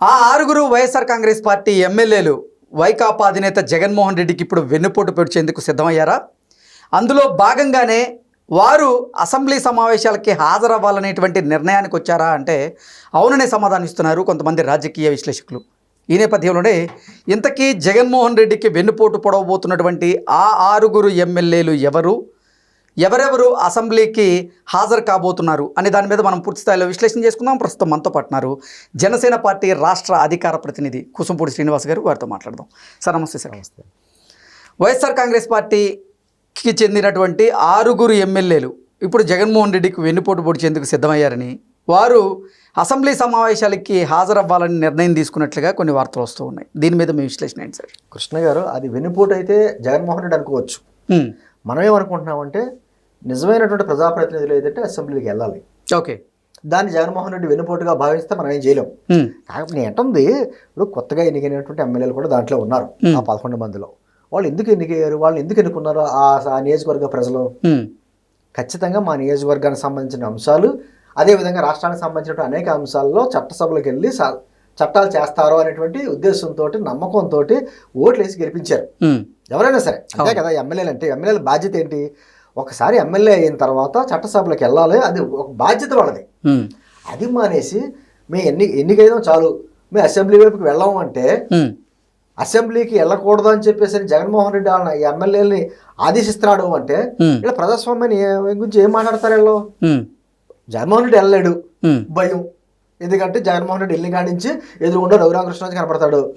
ఆ ఆరుగురు వైఎస్ఆర్ కాంగ్రెస్ పార్టీ ఎమ్మెల్యేలు వైకాపా అధినేత జగన్మోహన్ రెడ్డికి ఇప్పుడు వెన్నుపోటు పొడిచేందుకు సిద్ధమయ్యారా? అందులో భాగంగానే వారు అసెంబ్లీ సమావేశాలకి హాజరవ్వాలనేటువంటి నిర్ణయానికి వచ్చారా అంటే అవుననే సమాధానిస్తున్నారు కొంతమంది రాజకీయ విశ్లేషకులు. ఈ నేపథ్యంలోనే ఇంతకీ జగన్మోహన్ రెడ్డికి వెన్నుపోటు పొడవబోతున్నటువంటి ఆ ఆరుగురు ఎమ్మెల్యేలు ఎవరు? ఎవరెవరు అసెంబ్లీకి హాజరు కాబోతున్నారు అనే దాని మీద మనం పూర్తి స్థాయిలో విశ్లేషణ చేసుకుందాం. ప్రస్తుతం మనతో పాటున్నారు జనసేన పార్టీ రాష్ట్ర అధికార ప్రతినిధి కుసంపూడి శ్రీనివాస్ గారు వారితో మాట్లాడదాం. సార్ నమస్తే సార్. నమస్తే. వైఎస్ఆర్ కాంగ్రెస్ పార్టీకి చెందినటువంటి ఆరుగురు ఎమ్మెల్యేలు ఇప్పుడు జగన్మోహన్ రెడ్డికి వెన్నుపోటు పొడిచేందుకు సిద్ధమయ్యారని వారు అసెంబ్లీ సమావేశాలకి హాజరవ్వాలని నిర్ణయం తీసుకున్నట్లుగా కొన్ని వార్తలు వస్తూ ఉన్నాయి. దీని మీద మీ విశ్లేషణ ఏంటి సార్? కృష్ణ గారు అది వెన్నుపోటు అయితే జగన్మోహన్ రెడ్డి అనుకోవచ్చు. మనం ఏమనుకుంటున్నామంటే నిజమైనటువంటి ప్రజాప్రతినిధులు ఏదంటే అసెంబ్లీకి వెళ్ళాలి ఓకే. దాన్ని జగన్మోహన్ రెడ్డి వెన్నుపోటుగా భావిస్తే మనం ఏం చేయలేం. కాకపోతే నేను అంటుంది ఇప్పుడు కొత్తగా ఎన్నికైనటువంటి ఎమ్మెల్యేలు కూడా దాంట్లో ఉన్నారు ఆ పదకొండు మందిలో. వాళ్ళు ఎందుకు ఎన్నికయ్యారు? వాళ్ళు ఎందుకు ఎన్నుకున్నారు ఆ ఆ నియోజకవర్గ ప్రజలు. ఖచ్చితంగా మా నియోజకవర్గానికి సంబంధించిన అంశాలు అదేవిధంగా రాష్ట్రానికి సంబంధించిన అనేక అంశాల్లో చట్టసభలకు వెళ్ళి చట్టాలు చేస్తారు అనేటువంటి ఉద్దేశంతో నమ్మకంతో ఓట్లు వేసి గెలిపించారు. ఎవరైనా సరే అంతే కదా ఎమ్మెల్యేలు అంటే ఎమ్మెల్యేల బాధ్యత ఏంటి ఒకసారి ఎమ్మెల్యే అయిన తర్వాత చట్టసభలకు వెళ్ళాలి అది ఒక బాధ్యత వాళ్ళది. అది మానేసి మేము ఎన్ని ఎన్నికైనా చాలు మేము అసెంబ్లీ వైపుకి వెళ్ళాము అంటే. అసెంబ్లీకి వెళ్ళకూడదు అని చెప్పేసి జగన్మోహన్ రెడ్డి వాళ్ళ ఈ ఎమ్మెల్యేలని ఆదేశిస్తున్నాడు అంటే. ఇలా ప్రజాస్వామ్యాన్ని గురించి ఏం మాట్లాడతారు వీళ్ళు. జగన్మోహన్ రెడ్డి వెళ్ళలేడు. భయం ఎందుకంటే జగన్మోహన్ రెడ్డి వెళ్ళి కాడి నుంచి ఎదురుగుండా రఘురామకృష్ణ కనపడతాడు.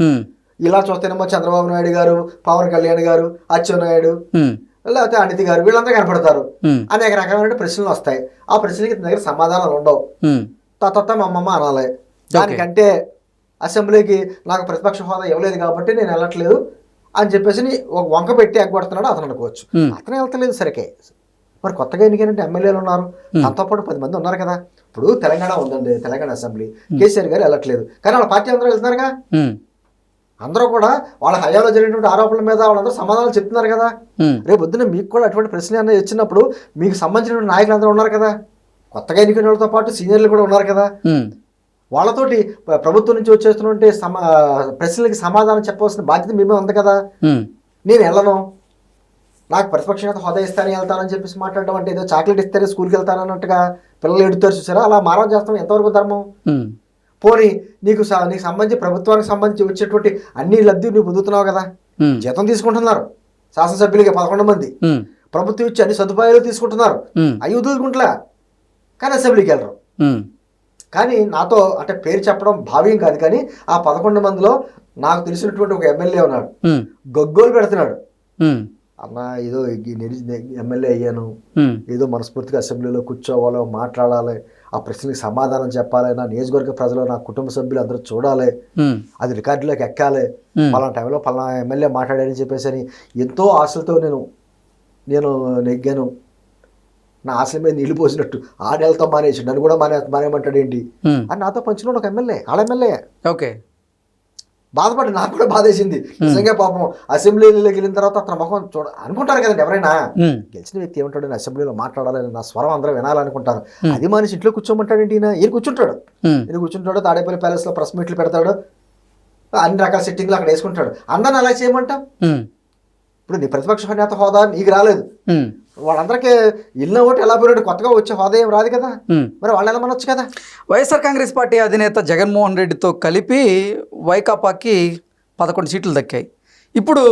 ఇలా చూస్తేనేమో చంద్రబాబు నాయుడు గారు పవన్ కళ్యాణ్ గారు అచ్చెన్నాయుడు. లేకపోతే అనితి గారు వీళ్ళందరూ కనపడతారు. అనేక రకమైన ప్రశ్నలు వస్తాయి. ఆ ప్రశ్నలకి ఇతని దగ్గర సమాధానాలు ఉండవు. తత్త మా అమ్మమ్మ అనాలి. దానికంటే అసెంబ్లీకి నాకు ప్రతిపక్ష హోదా ఇవ్వలేదు కాబట్టి నేను వెళ్ళట్లేదు అని చెప్పేసి ఒక వంక పెట్టి ఎగ్గొడుతున్నాడు అతను అనుకోవచ్చు. అతను వెళ్తలేదు సరికే. మరి కొత్తగా ఎన్నికైనట్టు ఎమ్మెల్యేలు ఉన్నారు. దాంతో పాటు పది మంది ఉన్నారు కదా. ఇప్పుడు తెలంగాణ ఉందండి తెలంగాణ అసెంబ్లీ. కేసీఆర్ గారు వెళ్ళట్లేదు. కానీ వాళ్ళ పార్టీ అందరూ వెళ్తున్నారుగా. అందరూ కూడా వాళ్ళ హయాంలో జరిగినటువంటి ఆరోపణల మీద వాళ్ళందరూ సమాధానాలు చెప్తున్నారు కదా. రేపు పొద్దున్న మీకు కూడా అటువంటి ప్రశ్నలు అన్నీ వచ్చినప్పుడు మీకు సంబంధించిన నాయకులు అందరూ ఉన్నారు కదా. కొత్తగా ఎన్నికైన వాళ్ళతో పాటు సీనియర్లు కూడా ఉన్నారు కదా. వాళ్ళతోటి ప్ర- ప్రభుత్వం నుంచి వచ్చేస్తున్నటువంటి సమా ప్రశ్నలకి సమాధానం చెప్పవలసిన బాధ్యత మేమే ఉంది కదా. నేను వెళ్ళను. నాకు ప్రతిపక్ష నేత హోదా ఇస్తానని వెళ్తానని చెప్పేసి మాట్లాడడం అంటే ఏదో చాక్లెట్ ఇస్తేనే స్కూల్కి వెళ్తానన్నట్టుగా పిల్లలు ఎడుతారు చూసారా అలా మారం చేస్తాం ఎంతవరకు ధర్మం. పోనీ నీకు నీకు సంబంధించి ప్రభుత్వానికి సంబంధించి వచ్చేటువంటి అన్ని లబ్ధి నువ్వు పొందుతున్నావు కదా. జీతం తీసుకుంటున్నారు శాసనసభ్యులకి పదకొండు మంది. ప్రభుత్వం ఇచ్చి అన్ని సదుపాయాలు తీసుకుంటున్నారు. అవి వదులుకుంటలే కానీ అసెంబ్లీకి వెళ్ళరు. కానీ నాతో అంటే పేరు చెప్పడం భావ్యం కాదు కానీ ఆ పదకొండు మందిలో నాకు తెలిసినటువంటి ఒక ఎమ్మెల్యే ఉన్నాడు. గొగ్గోలు పెడుతున్నాడు. అన్న ఏదో ఎమ్మెల్యే అయ్యాను. ఏదో మనస్ఫూర్తిగా అసెంబ్లీలో కూర్చోవాలో మాట్లాడాలి. ఆ ప్రశ్నలకు సమాధానం చెప్పాలి. నా నియోజకవర్గ ప్రజలు నా కుటుంబ సభ్యులు అందరూ చూడాలి. అది రికార్డులోకి ఎక్కాలి. పలానా టైంలో పలానా ఎమ్మెల్యే మాట్లాడారని చెప్పేసి అని ఎంతో ఆశలతో నేను నేను నెగ్గాను. నా ఆశల మీద నీళ్ళు పోసినట్టు ఆడేళ్తాం మానేసి నన్ను కూడా మానే మానేయమంటాడు ఏంటి. అని నాతో పంచుకున్నాడు ఒక ఎమ్మెల్యే ఆడ ఎమ్మెల్యే. ఓకే. బాధపడి నాకు కూడా బాధేసింది. నిజంగా పాపం అసెంబ్లీలోకి వెళ్ళిన తర్వాత అతని ముఖం చూడ అనుకుంటారు కదండి ఎవరైనా. గెలిచిన వ్యక్తి ఏమంటాడు? నేను అసెంబ్లీలో మాట్లాడాలని నా స్వరం అందరూ వినాలనుకుంటారు. అది మనిషి ఇంట్లో కూర్చోమంటాడేంటి ఈయన? ఈయన కూర్చుంటాడు. ఈయన కూర్చుంటాడు తాడేపల్లి ప్యాలెస్లో ప్రెస్ మీట్లు పెడతాడు. అన్ని రకాల సెట్టింగ్లు అక్కడ వేసుకుంటాడు. అందరిని అలా చేయమంటాం. ఇప్పుడు నీ ప్రతిపక్ష నేత హోదా నీకు రాలేదు. వాళ్ళందరికీ ఇల్లు ఒకటి ఎలా పోయినాడు కొత్తగా వచ్చే హోదా ఏం రాదు కదా. మరి వాళ్ళు ఎలా మనొచ్చు కదా? వైఎస్ఆర్ కాంగ్రెస్ పార్టీ అధినేత జగన్మోహన్ రెడ్డితో కలిపి వైకాపాకి పదకొండు సీట్లు దక్కాయి. ఇప్పుడు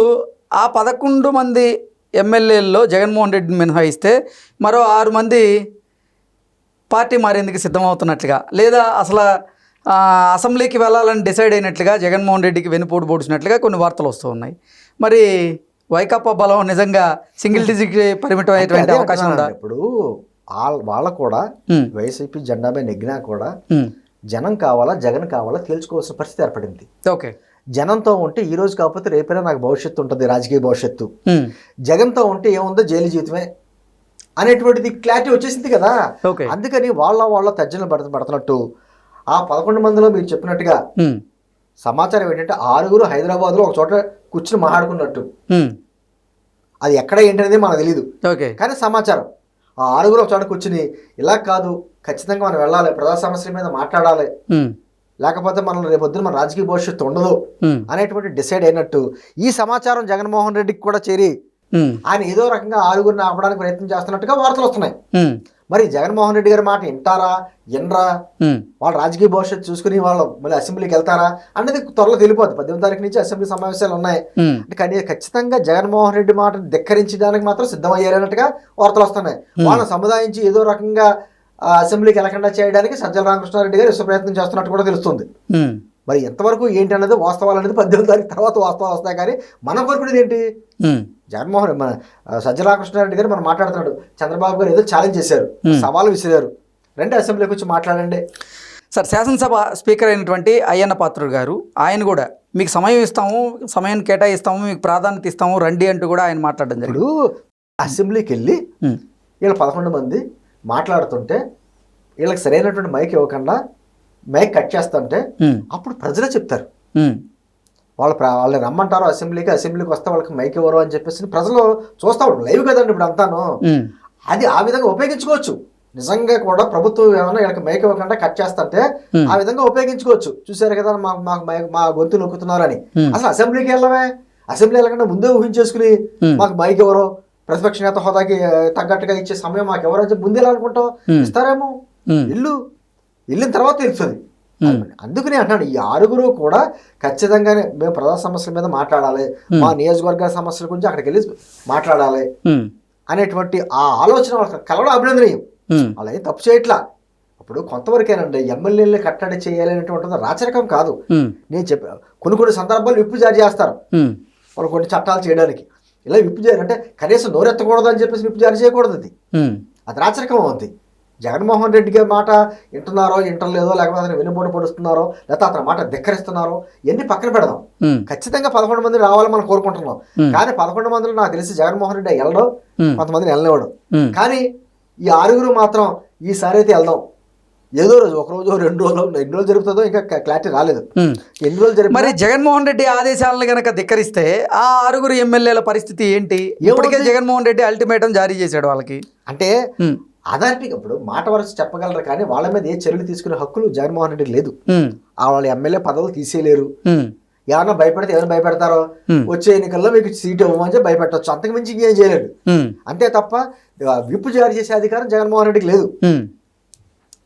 ఆ పదకొండు మంది ఎమ్మెల్యేల్లో జగన్మోహన్ రెడ్డిని మినహాయిస్తే మరో ఆరు మంది పార్టీ మారేందుకు సిద్ధమవుతున్నట్లుగా లేదా అసలు అసెంబ్లీకి వెళ్ళాలని డిసైడ్ అయినట్లుగా జగన్మోహన్ రెడ్డికి వెనుపోటు పొడిచినట్లుగా కొన్ని వార్తలు వస్తూ ఉన్నాయి. మరి వైకాపా బలం నిజంగా సింగిల్ డిజిట్ పరిమితం అయ్యేటువంటి అవకాశం ఉందా. ఇప్పుడు వాళ్ళ కూడా హ్మ్. వైసీపీ జెండా మీద నెగ్గినా కూడా హ్మ్. జనం కావాలా జగన్ కావాలా తేల్చుకోవాల్సిన పరిస్థితి ఏర్పడింది ఓకే జనంతో ఉంటే ఈ రోజు కాకపోతే రేపైనా నాకు భవిష్యత్తు ఉంటుంది రాజకీయ భవిష్యత్తు. జగన్తో ఉంటే ఏముందో జైలు జీవితమే అనేటువంటిది క్లారిటీ వచ్చేసింది కదా అందుకని వాళ్ళ వాళ్ళ తర్జనలు పడ పడుతున్నట్టు ఆ పదకొండు మందిలో మీరు చెప్పినట్టుగా. సమాచారం ఏంటంటే ఆరుగురు హైదరాబాద్లో ఒక చోట కూర్చుని మాట్లాడుకున్నట్టు. అది ఎక్కడ ఏంటనేది మనకు తెలియదు ఓకే. కానీ సమాచారం. ఆ ఆరుగురు ఒక చోట కూర్చుని ఇలా కాదు ఖచ్చితంగా మనం వెళ్ళాలి ప్రజా సమస్యల మీద మాట్లాడాలి. లేకపోతే మనం రేపొద్దున మన రాజకీయ భవిష్యత్తు ఉండదు అనేటువంటి డిసైడ్ అయినట్టు. ఈ సమాచారం జగన్మోహన్ రెడ్డికి కూడా చేరి ఆయన ఏదో రకంగా ఆరుగురిని ఆపడానికి ప్రయత్నం చేస్తున్నట్టుగా వార్తలు వస్తున్నాయి. మరి జగన్మోహన్ రెడ్డి గారి మాట వింటారా? ఉమ్, వాళ్ళ రాజకీయ భవిష్యత్తు చూసుకుని వాళ్ళు మళ్ళీ అసెంబ్లీకి వెళ్తారా? అనేది త్వరలో తెలిపోద్ది పద్దెనిమిది తారీఖు నుంచి అసెంబ్లీ సమావేశాలు ఉన్నాయి. కానీ ఖచ్చితంగా జగన్మోహన్ రెడ్డి మాట ధిక్కరించడానికి మాత్రం సిద్ధమయ్యారన్నట్టుగా వార్తలు వస్తున్నాయి. వాళ్ళని సముదాయించి ఏదో రకంగా అసెంబ్లీకి వెళ్ళకుండా చేయడానికి సజ్జల రామకృష్ణారెడ్డి గారు విశ్వ ప్రయత్నం చేస్తున్నట్టు కూడా తెలుస్తుంది. మరి ఎంతవరకు ఏంటి అన్నది వాస్తవాలు అనేది పద్దెనిమిది తారీఖు తర్వాత వాస్తవాలు వస్తాయి. కానీ మనం కోరుకునేది ఏంటి? జగన్మోహన్ మన ఆ, సజ్జల రామకృష్ణారెడ్డి గారు మనం మాట్లాడుతున్నాడు. చంద్రబాబు గారు ఏదో ఛాలెంజ్ చేశారు. సవాలు విసిరారు. రెండు అసెంబ్లీకి వచ్చి మాట్లాడండి. సార్ శాసనసభ స్పీకర్ అయినటువంటి అయ్యన్న పాత్రుడు గారు ఆయన కూడా మీకు సమయం ఇస్తాము సమయం కేటాయిస్తాము మీకు ప్రాధాన్యత ఇస్తాము రండి అంటూ కూడా ఆయన మాట్లాడడం జరిగింది. ఇప్పుడు అసెంబ్లీకి వెళ్ళి వీళ్ళు పదకొండు మంది మాట్లాడుతుంటే వీళ్ళకి సరైనటువంటి మైక్ ఇవ్వకుండా మైక్ కట్ చేస్తుంటే అప్పుడు ప్రజలే చెప్తారు. వాళ్ళు వాళ్ళని రమ్మంటారు అసెంబ్లీకి అసెంబ్లీకి వస్తే వాళ్ళకి మైక్ ఇవ్వరు అని చెప్పేసి ప్రజలు చూస్తా లైవ్ కదండి ఇప్పుడు అంతాను. అది ఆ విధంగా ఉపయోగించుకోవచ్చు. నిజంగా కూడా ప్రభుత్వం ఏమైనా వీళ్ళకి మైక్ ఇవ్వకుండా కట్ చేస్తుంటే. ఆ విధంగా ఉపయోగించుకోవచ్చు. చూసారు కదా మాకు మా గొంతు నొక్కుతున్నారని. అసలు అసెంబ్లీకి వెళ్ళవే అసెంబ్లీ వెళ్ళకుండా ముందే ఊహించేసుకుని. మాకు మైక్ ఎవరో ప్రతిపక్ష నేత హోదాకి తగ్గట్టుగా ఇచ్చే సమయం మాకు ఎవరో ముందే అనుకుంటాం. ఇస్తారేమో? ఇల్లు? వెళ్ళిన తర్వాత తెలుస్తుంది. అందుకని అంటున్నాను ఈ ఆరుగురు కూడా ఖచ్చితంగానే మేము ప్రజా సమస్యల మీద మాట్లాడాలి. మా నియోజకవర్గ సమస్యల గురించి అక్కడికి వెళ్ళి మాట్లాడాలి. అనేటువంటి ఆ ఆలోచన వాళ్ళకి కలవడం అభినందనీయం. అలా ఏం తప్పు చేయట్లా? ఇప్పుడు కొంతవరకేనండి ఎమ్మెల్యేలు కట్టడి చేయాలి అనేటువంటిది రాచరికం కాదు. నేను చెప్పా కొన్ని కొన్ని సందర్భాలు విప్పు జారీ చేస్తారు. వాళ్ళు కొన్ని చట్టాలు చేయడానికి. ఇలా విప్పు జారీ అంటే కనీసం నోరెత్తకూడదు అని చెప్పేసి విప్పు జారీ చేయకూడదు అది. అది రాచరికం ఉంది జగన్మోహన్ రెడ్డి గారి మాట వింటున్నారో వింటలేదో లేకపోతే అతను వెనుపోటు పడుస్తున్నారో లేకపోతే అతని మాట ధిక్కరిస్తున్నారో ఇవన్నీ పక్కన పెడదాం. ఖచ్చితంగా పదకొండు మంది రావాలని మనం కోరుకుంటున్నాం. కానీ పదకొండు మందిలో నాకు తెలిసి జగన్మోహన్ రెడ్డి వెళ్ళడం. కొంతమందిని వెళ్ళనివ్వడు. ఉమ్, కానీ ఈ ఆరుగురు మాత్రం ఈసారి అయితే వెళ్దాం. ఏదో రోజు ఒక రోజు రెండు రోజులు ఎన్ని రోజులు జరుగుతుందో ఇంకా క్లారిటీ రాలేదు. ఎన్ని రోజులు జరిపి మరి జగన్మోహన్ రెడ్డి ఆదేశాలను గనక ధిక్కరిస్తే ఆ ఆరుగురు ఎమ్మెల్యేల పరిస్థితి ఏంటి? ఇప్పటికే జగన్మోహన్ రెడ్డి అల్టిమేటం జారీ చేశాడు వాళ్ళకి. అంటే ఉమ్, అథారిటీ ఇప్పుడు మాట వరుస చెప్పగలరు? కానీ వాళ్ళ మీద ఏ చర్యలు తీసుకునే హక్కులు జగన్మోహన్ రెడ్డికి లేదు. వాళ్ళ ఎమ్మెల్యే పదవులు తీసేయలేరు. ఏమన్నా భయపెడితే ఎవరైనా భయపెడతారో. వచ్చే ఎన్నికల్లో మీకు సీట్ ఇవ్వమని చెప్పి భయపెట్టవచ్చు అంతకు మించి ఇంకేం చేయలేడు. అంతే తప్ప విప్పు జారీ చేసే అధికారం జగన్మోహన్ రెడ్డికి లేదు.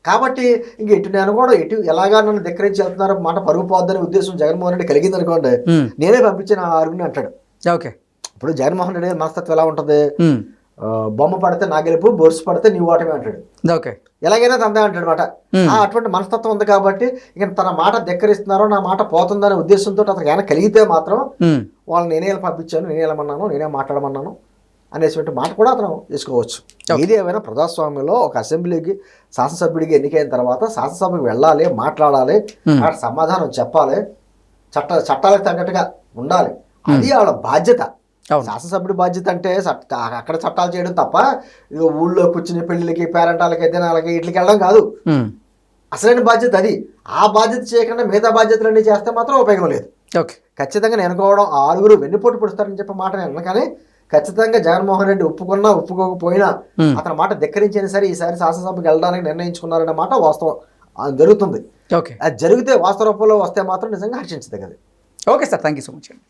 కాబట్టి ఇంక ఎటు నేను కూడా ఎటు ఎలాగా నన్ను ధిక్కరించి వెళ్తున్నారో మాట పరుగు పోద్దనే ఉద్దేశం జగన్మోహన్ రెడ్డి కలిగింది అనుకోండి. నేనే పంపించిన ఆరుగురిని అంటాడు. ఓకే. ఇప్పుడు జగన్మోహన్ రెడ్డి మనస్తత్వం ఎలా ఉంటుంది? బొమ్మ పడితే నా గెలుపు బొరుసు పడితే నీ ఓటమి అంటాడు. ఓకే. ఎలాగైనా తందే అంటాడు Hmm. అటువంటి మనస్తత్వం ఉంది కాబట్టి ఇక తన మాట ధిక్కరిస్తున్నారో నా మాట పోతుందనే ఉద్దేశంతో అతనికి ఏమైనా కలిగితే మాత్రం ఉమ్, వాళ్ళని నేనే పంపించాను నేనే వెళ్ళమన్నాను నేనే మాట్లాడమన్నాను అనేటువంటి మాట కూడా అతను వేసుకోవచ్చు. ఏది ఏమైనా ప్రజాస్వామ్యంలో ఒక అసెంబ్లీకి శాసనసభ్యుడికి ఎన్నికైన తర్వాత శాసనసభకి వెళ్ళాలి మాట్లాడాలి సమాధానం చెప్పాలి చట్ట చట్టాలకు తగ్గట్టుగా ఉండాలి. అది వాళ్ళ బాధ్యత. శాసనసభ్యుడి బాధ్యత అంటే అక్కడ చట్టాలు చేయడం తప్ప ఊళ్ళో కూర్చుని పెళ్ళిళ్ళకి పేరెంటాలకి దినాలకి ఇట్లకి వెళ్ళడం కాదు. అసలైన బాధ్యత అది. ఆ బాధ్యత చేయకుండా మిగతా బాధ్యతలన్నీ చేస్తే మాత్రం ఉపయోగం లేదు. ఓకే. ఖచ్చితంగా నేను అనుకోవడం ఆరుగురు వెన్నుపోటు పొడుస్తారని చెప్పే మాట నేను కానీ ఖచ్చితంగా జగన్మోహన్ రెడ్డి ఒప్పుకున్నా ఒప్పుకోకపోయినా. అతని మాట ధిక్కరించిన సరే ఈసారి శాసనసభకి వెళ్ళడానికి నిర్ణయించుకున్నారనే మాట వాస్తవం. అది జరుగుతుంది. ఓకే. అది జరిగితే వాస్తవ రూపంలో వస్తే మాత్రం నిజంగా హర్షించదగ్గది. Okay sir thank you so much అండి